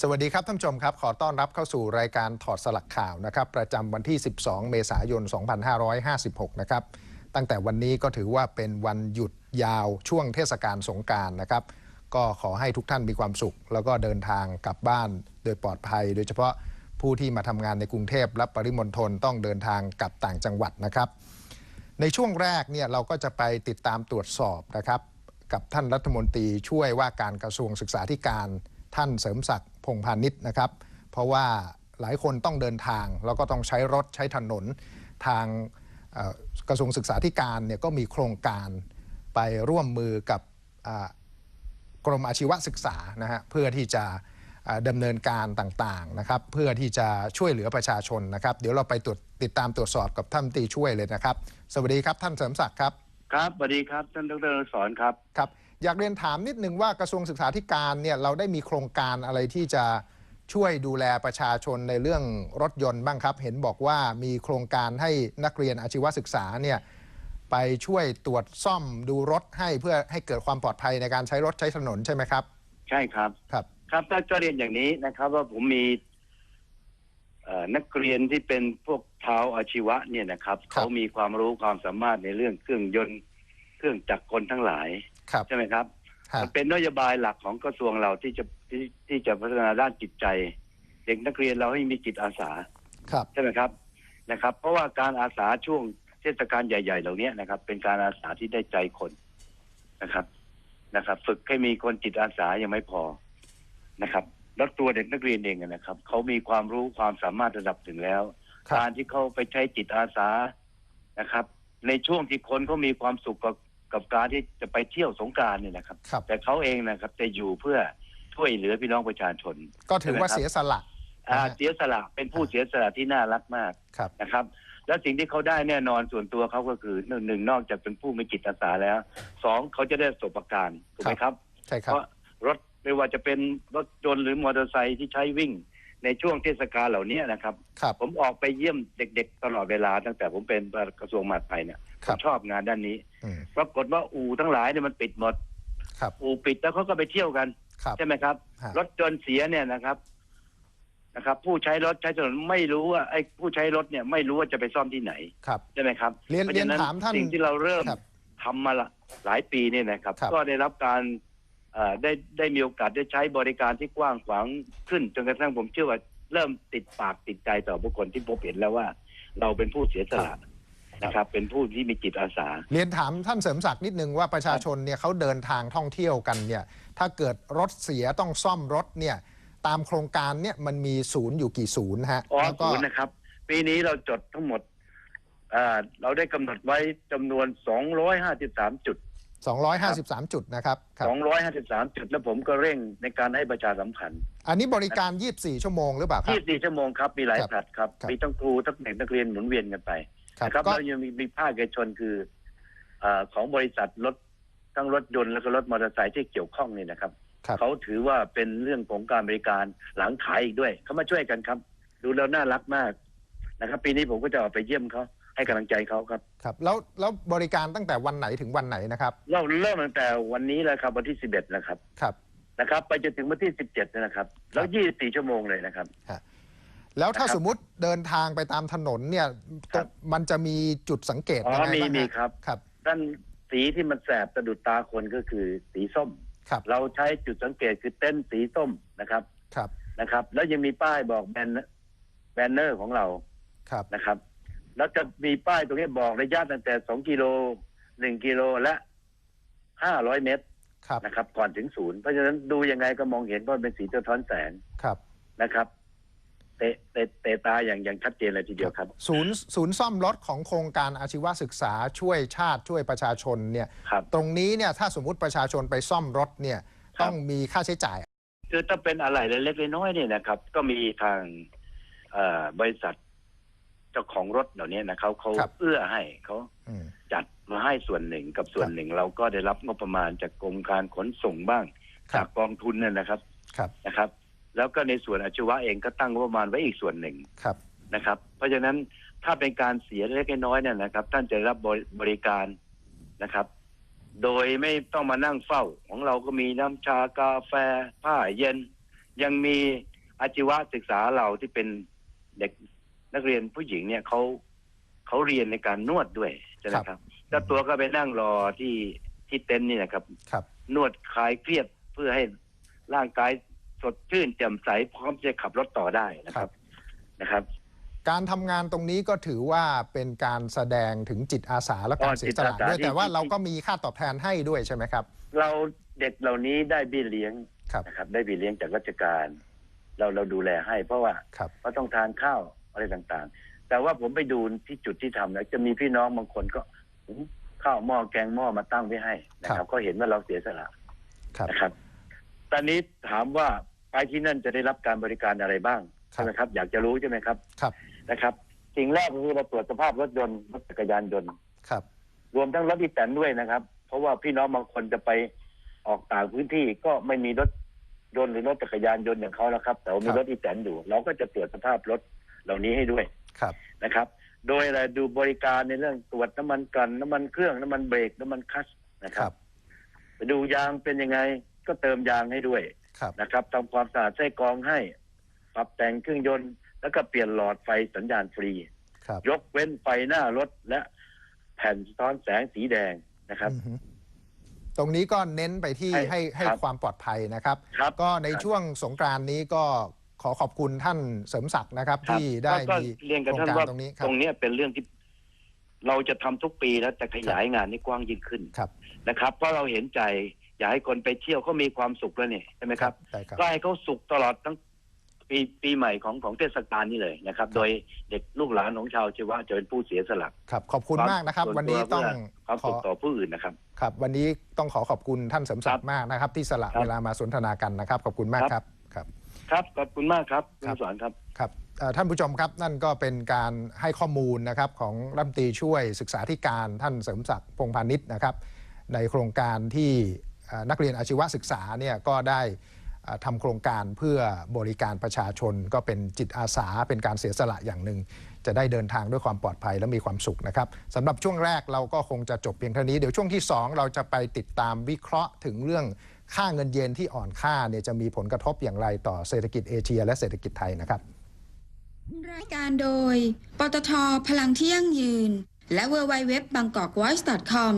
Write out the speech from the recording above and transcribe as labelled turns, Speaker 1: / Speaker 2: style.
Speaker 1: สวัสดีครับท่านผู้ชมครับ ขอต้อนรับเข้าสู่รายการถอดสลักข่าวนะครับ ประจำวันที่ 12 เมษายน 2556 นะครับ ตั้งแต่วันนี้ก็ถือว่าเป็นวันหยุดยาวช่วงเทศกาลสงการนะครับ ก็ขอให้ทุกท่านมีความสุข แล้วก็เดินทางกลับบ้านโดยปลอดภัย โดยเฉพาะผู้ที่มาทำงานในกรุงเทพและปริมณฑลต้องเดินทางกลับต่างจังหวัดนะครับ ในช่วงแรกเนี่ยเราก็จะไปติดตามตรวจสอบนะครับ กับท่านรัฐมนตรีช่วยว่าการกระทรวงศึกษาธิการ ท่านเสริมศักดิ์พงษ์พาณิชย์นะครับ เพราะว่าหลายคนต้องเดินทาง แล้วก็ต้องใช้รถใช้ถนนทางเอ่อกระทรวงศึกษาธิการเนี่ยก็มีโครงการไปร่วมมือกับอ่ากรมอาชีวศึกษานะฮะเพื่อที่จะอ่าดำเนินการต่างๆนะครับ เพื่อที่จะช่วยเหลือประชาชนนะครับ เดี๋ยวเราไปตรวจติดตามตรวจสอบกับท่านรัฐมนตรีช่วยเลยนะครับ สวัสดีครับท่านเสริมศักดิ์ครับ
Speaker 2: ครับสวัสดีครับท่านดรอนุสอนครับ
Speaker 1: ครับ อยากเรียนถามนิดนึงว่ากระทรวงศึกษาธิการเนี่ยเราได้มีโครงการอะไรที่จะช่วยดูแลประชาชนในเรื่องรถยนต์บ้างครับ เห็นบอกว่ามีโครงการให้นักเรียนอาชีวศึกษาเนี่ยไปช่วยตรวจซ่อมดูรถให้เพื่อให้เกิดความปลอดภัยในการใช้รถใช้ถนนใช่ไหมครับ
Speaker 2: ใช่ครับ
Speaker 1: ครับ
Speaker 2: ครับก็ก็เรียนอย่างนี้นะครับ ว่าผมมีเอ่อนักเรียนที่เป็นพวกเท้าอาชีวะเนี่ยนะครับ
Speaker 1: ครับ
Speaker 2: เขามีความรู้ความสามารถในเรื่องเครื่องยนต์ เครื่องจักรกลทั้งหลาย
Speaker 1: ครับ
Speaker 2: ใช่ไหมครับ
Speaker 1: ฮะ
Speaker 2: มันเป็นนโยบายหลักของกระทรวงเราที่จะที่ที่จะพัฒนาด้านจิตใจ เด็กนักเรียนเราให้มีจิตอาสา
Speaker 1: ครับ
Speaker 2: ใช่ไหมครับนะครับ เพราะว่าการอาสาช่วงเทศกาลใหญ่ ๆ เหล่านี้นะครับ เป็นการอาสาที่ได้ใจคนนะครับนะครับ ฝึกให้มีคนจิตอาสายังไม่พอนะครับแล้วตัวเด็กนักเรียนเองอะนะครับเขามีความรู้ความสามารถระดับถึงแล้ว
Speaker 1: ครับ
Speaker 2: การที่เขาไปใช้จิตอาสานะครับ ในช่วงที่คนเขามีความสุขกับ กับการที่จะไปเที่ยวสงกรารเนี่ยนะครับ
Speaker 1: ครับ
Speaker 2: แต่เขาเองนะครับจะอยู่เพื่อช่วยเหลือพี่น้องประชาชน
Speaker 1: ก็ถือว่าเสียสละ
Speaker 2: อ่า
Speaker 1: นะฮะ
Speaker 2: เสียสละเป็นผู้เสียสละที่น่ารักมาก
Speaker 1: ครับ
Speaker 2: นะครับ แล้วสิ่งที่เขาได้แน่นอนส่วนตัวเขาก็คือหนึ่งหนึ่งนอกจากเป็นผู้มีจิตอาสาแล้วสองเขาจะได้ประสบการณ์ถูกไหมครับ
Speaker 1: ใช่ค
Speaker 2: เพ
Speaker 1: รับ
Speaker 2: ราะรถไม่ว่าจะเป็นรถยนต์หรือมอเตอร์ไซค์ที่ใช้วิ่งในช่วงเทศกาลเหล่านี้นะครับ
Speaker 1: ครับ
Speaker 2: ผมออกไปเยี่ยมเด็ก ๆ ตลอดเวลาตั้งแต่ผมเป็นกระทรวงมหาดไทยเนี่ยผ
Speaker 1: ครั
Speaker 2: ม
Speaker 1: บ
Speaker 2: ชอบงานด้านนี้
Speaker 1: อืม
Speaker 2: ปรากฏว่าอู่ทั้งหลายเนี่ยมันปิดหมด
Speaker 1: ครับ
Speaker 2: อู่ปิดแล้วเขาก็ไปเที่ยวกัน
Speaker 1: ครับ
Speaker 2: ใช่ไหมครับ
Speaker 1: ฮะ
Speaker 2: รถยนต์เสียเนี่ยนะครับนะครับ ผู้ใช้รถใช้ถนนไม่รู้ว่าไอ้ผู้ใช้รถเนี่ยไม่รู้ว่าจะไปซ่อมที่ไหน
Speaker 1: ครับ
Speaker 2: ใช่ไหมครับ
Speaker 1: เรียน
Speaker 2: พะ
Speaker 1: เรียน
Speaker 2: ฉะ
Speaker 1: ถามท่าน
Speaker 2: สิ่งที่เราเริ่ม
Speaker 1: ครับ
Speaker 2: ทำมาละหลายปีเนี่ยนะครับ
Speaker 1: ครับ
Speaker 2: ก็ได้รับการเอ่อได้ได้มีโอกาสได้ใช้บริการที่กว้างขวางขึ้น จนกระทั่งผมเชื่อว่าเริ่มติดปากติดใจต่อบุคคลที่พบเห็นแล้วว่า เราเป็นผู้เสียสละ นะครับเป็นผู้ที่มีจิตอาสา
Speaker 1: เรียนถามท่านเสริมศักดิ์นิดนึงว่าประชาชนเนี่ยเขาเดินทางท่องเที่ยวกันเนี่ยถ้าเกิดรถเสียต้องซ่อมรถเนี่ยตามโครงการเนี่ยมันมีศูนย์อยู่กี่ศูนย์ฮะ
Speaker 2: อ๋อ
Speaker 1: แล้วก็
Speaker 2: ศูนย์นะครับ ปีนี้เราจดทั้งหมดเอ่อเราได้กำหนดไว้จำนวน 253 จุด
Speaker 1: 253 จุดนะครับครับ
Speaker 2: 253 จุด แล้วผมก็เร่งในการให้ประชาสัมพันธ์
Speaker 1: อันนี้บริการ 24 ชั่วโมงหรือเปล่าครับ
Speaker 2: 24ชั่วโมงครับ มีหลาย
Speaker 1: ครับ
Speaker 2: ผลัดครับ
Speaker 1: ครับ
Speaker 2: มีทั้งครูทั้งเด็กนักเรียนหมุนเวียนกันไป
Speaker 1: ครับ
Speaker 2: นะครับ
Speaker 1: ก็
Speaker 2: แล้วยังมีมีภาคเอกชนคือเออของบริษัทรถทั้งรถยนต์แล้วก็รถมอเตอร์ไซค์ที่เกี่ยวข้องนี่นะครับ
Speaker 1: ครับ
Speaker 2: เขาถือว่าเป็นเรื่องของการบริการหลังขายอีกด้วยเขามาช่วยกันครับ ดูแล้วน่ารักมากนะครับ ปีนี้ผมก็จะออกไปเยี่ยมเขาให้กำลังใจเขาครับ
Speaker 1: ครับแล้วแล้วบริการตั้งแต่วันไหนถึงวันไหนนะครับ
Speaker 2: เราเริ่มตั้งแต่วันนี้แล้วครับวันที่11นะครับ
Speaker 1: ครับ
Speaker 2: นะครับ ไปจนถึงวันที่17นะครับ แล้ว24ชั่วโมงเลยนะครับ
Speaker 1: แล้วถ้า
Speaker 2: นะครับ
Speaker 1: สมมุติเดินทางไปตามถนนเนี่ย
Speaker 2: ครับ
Speaker 1: มันจะมีจุดสังเกต
Speaker 2: อ๋
Speaker 1: ยัง
Speaker 2: อ
Speaker 1: ไง
Speaker 2: มี
Speaker 1: บ้าง
Speaker 2: มี
Speaker 1: ฮะ
Speaker 2: ครับ
Speaker 1: ครับ
Speaker 2: ด้านสีที่มันแสบสะดุดตาคนก็คือสีส้ม
Speaker 1: ครับ
Speaker 2: เราใช้จุดสังเกตคือเต้นสีส้มนะครับ
Speaker 1: ครับ
Speaker 2: นะครับ แล้วยังมีป้ายบอกแบนแบนเนอร์ของเรา
Speaker 1: ครับ
Speaker 2: นะครับ แล้วจะมีป้ายตรงนี้บอกระยะตั้งแต่สองกิโลหนึ่งกิโลและห้าร้อยเมตร
Speaker 1: ครับ
Speaker 2: นะครับ ก่อนถึงศูนย์เพราะฉะนั้นดูยังไงก็มองเห็นว่าเป็นสีสะท้อนแสง
Speaker 1: ครับ
Speaker 2: นะครับ เตะเตะเตะตาอย่างอย่างชัดเจนเลยทีเดียวครับ
Speaker 1: ศูนย์ศูนย์ซ่อมรถของโครงการอาชีวศึกษาช่วยชาติช่วยประชาชนเนี่ย
Speaker 2: ครับ
Speaker 1: ตรงนี้เนี่ยถ้าสมมุติประชาชนไปซ่อมรถเนี่ย
Speaker 2: ครับ
Speaker 1: ต้องมีค่าใช้จ่าย
Speaker 2: คือถ้าเป็นอะไรเล็กๆน้อยๆเนี่ยนะครับ ก็มีทางเอ่อบริษัทเจ้าของรถเหล่านี้นะครับเขา
Speaker 1: ครับ
Speaker 2: เอื้อให้เขา
Speaker 1: อืม
Speaker 2: จัดมาให้ส่วนหนึ่งกับส่วนหนึ่ง เราก็ได้รับงบประมาณจากกรมการขนส่งบ้าง
Speaker 1: ครับ
Speaker 2: จากกองทุนเนี่ยนะครับ
Speaker 1: ครับ
Speaker 2: นะครับ แล้วก็ในส่วนอาชีวะเองก็ตั้งงบประมาณไว้อีกส่วนหนึ่ง
Speaker 1: ครับ
Speaker 2: นะครับ เพราะฉะนั้นถ้าเป็นการเสียเล็กๆน้อยๆเนี่ยนะครับ ท่านจะรับบริบริการนะครับ โดยไม่ต้องมานั่งเฝ้า ของเราก็มีน้ำชากาแฟผ้าเย็น ยังมีอาชีวศึกษาเราที่เป็นเด็กนักเรียนผู้หญิงเนี่ยเขาเขาเรียนในการนวดด้วยใช่ไหมครับเจ้าตัวก็ไปนั่งรอที่ที่เต็นท์นี่นะครับ
Speaker 1: ครับ
Speaker 2: นวดคลายเครียดเพื่อให้ร่างกาย สดชื่นแจ่มใสพร้อมจะขับรถต่อได้นะครับนะครับ
Speaker 1: การทำงานตรงนี้ก็ถือว่าเป็นการแสดงถึงจิตอาสาและการ
Speaker 2: อ๋อ
Speaker 1: เสียสละ
Speaker 2: จิตอาสา
Speaker 1: ด้วย
Speaker 2: ที่
Speaker 1: แต่ว่า
Speaker 2: ที่
Speaker 1: เราก็มีค่าตอบแทนให้ด้วยใช่ไหมครับ
Speaker 2: เราเด็กเหล่านี้ได้เบี้ยเลี้ยง
Speaker 1: ครับ
Speaker 2: นะครับ ได้เบี้ยเลี้ยงจากราชการ เราเราดูแลให้เพราะว่า
Speaker 1: ครับ
Speaker 2: เขาต้องทานข้าวอะไรต่างๆ แต่ว่าผมไปดูที่จุดที่ทำแล้วจะมีพี่น้องบางคนก็หุงข้าวหม้อแกงหม้อมาตั้งไว้ให้นะครับก็เห็นว่าเราเสียสละ
Speaker 1: ครับ
Speaker 2: นะครับ ตอนนี้ถามว่า ไปที่นั่นจะได้รับการบริการอะไรบ้าง
Speaker 1: ครับ
Speaker 2: ใช่ไหมครับ อยากจะรู้ใช่ไหมครับ
Speaker 1: ครับ
Speaker 2: นะครับ สิ่งแรกก็คือเราตรวจสภาพรถยนต์รถจักรยานยนต์
Speaker 1: ครับ
Speaker 2: รวมทั้งรถอีแตนด้วยนะครับ เพราะว่าพี่น้องบางคนจะไปออกต่างพื้นที่ก็ไม่มีรถยนต์หรือรถจักรยานยนต์อย่างเขาแล้วครับ แต่ว่ามีรถอีแตนอยู่ เราก็จะตรวจสภาพรถเหล่านี้ให้ด้วย
Speaker 1: ครับ
Speaker 2: นะครับ โดยอะไรดูบริการในเรื่องตรวจน้ำมันกลันน้ำมันเครื่องน้ำมันเบรกน้ำมันคลัตช์นะค
Speaker 1: ค
Speaker 2: รั
Speaker 1: รับบ
Speaker 2: ไปดูยางเป็นยังไงก็เติมยางให้ด้วย
Speaker 1: ครับ
Speaker 2: นะครับทำความสะอาดไส้กรองให้ ปรับแต่งเครื่องยนต์ แล้วก็เปลี่ยนหลอดไฟสัญญาณฟรี
Speaker 1: ครับ
Speaker 2: ยกเว้นไฟหน้ารถและแผ่นสะท้อนแสงสีแดงนะครับ
Speaker 1: อือฮึตรงนี้ก็เน้นไปที่
Speaker 2: ให้
Speaker 1: ให้ให้
Speaker 2: ครับ
Speaker 1: ความปลอดภัยนะครับ
Speaker 2: ครับ
Speaker 1: ก็ใน
Speaker 2: ครับ
Speaker 1: ช่วงสงกรานต์นี้ก็ขอขอบคุณท่านเสริมศักดิ์นะครับ
Speaker 2: ครับ
Speaker 1: ที่ได้
Speaker 2: ก็
Speaker 1: มี
Speaker 2: เรียนกับ
Speaker 1: โครง
Speaker 2: ท่าน
Speaker 1: การ
Speaker 2: ว่า
Speaker 1: ตรงนี้ค
Speaker 2: ต
Speaker 1: รับ
Speaker 2: รงเนี้ยเป็นเรื่องที่เราจะทำทุกปีแล้วแต่ขยายงานให้กว้างยิ่งขึ้น
Speaker 1: ครับ
Speaker 2: นะครับ เพราะเราเห็นใจ อยากให้คนไปเที่ยวเขามีความสุขแล้วเนี่ยใช่ไหมครับ
Speaker 1: ได้ครับ
Speaker 2: ก็ให้เขาสุขตลอดทั้งปีปีใหม่ของของเทศกาลนี่เลยนะครับ โดยเด็กลูกหลานของชาวชีวะจะเป็นผู้เสียสละ
Speaker 1: ครับ ขอบคุณมากนะครับ
Speaker 2: ส่
Speaker 1: วันนี้
Speaker 2: ตั
Speaker 1: ต้อง
Speaker 2: เพื่ความ
Speaker 1: ข
Speaker 2: สุ
Speaker 1: อ
Speaker 2: ขต่อผู้อื่นนะครับ
Speaker 1: ครับ วันนี้ต้องขอขอบคุณท่านเสริมศักดิ์มากนะครับ ที่สละ
Speaker 2: ครับ
Speaker 1: เวลามาสนทนากันนะครับ ขอบคุณมากครับครับ
Speaker 2: ครับขอบคุณมากครับคุ
Speaker 1: ครั
Speaker 2: ณ
Speaker 1: บ
Speaker 2: สอนครับ
Speaker 1: ครับเอ่อท่านผู้ชมครับนั่นก็เป็นการให้ข้อมูลนะครับของรัฐมนตรีช่วยศึกษาธิการท่านเสริมศักดิ์พงษ์พาณิชย์นะครับ ในโครงการที่เอ่อ นักเรียนอาชีวศึกษาเนี่ยก็ได้ทำโครงการเพื่อบริการประชาชน ก็เป็นจิตอาสาเป็นการเสียสละอย่างหนึ่ง จะได้เดินทางด้วยความปลอดภัยและมีความสุขนะครับสำหรับช่วงแรกเราก็คงจะจบเพียงเท่านี้ เดี๋ยวช่วงที่ 2 เราจะไปติดตามวิเคราะห์ถึงเรื่องค่าเงินเยนที่อ่อนค่าเนี่ยจะมีผลกระทบอย่างไรต่อเศรษฐกิจเอเชีย และเศรษฐกิจไทยนะครับ
Speaker 3: รายการโดย ปตทพลังที่ยั่งยืน และ w w w b a n g k o k v o i c e c o m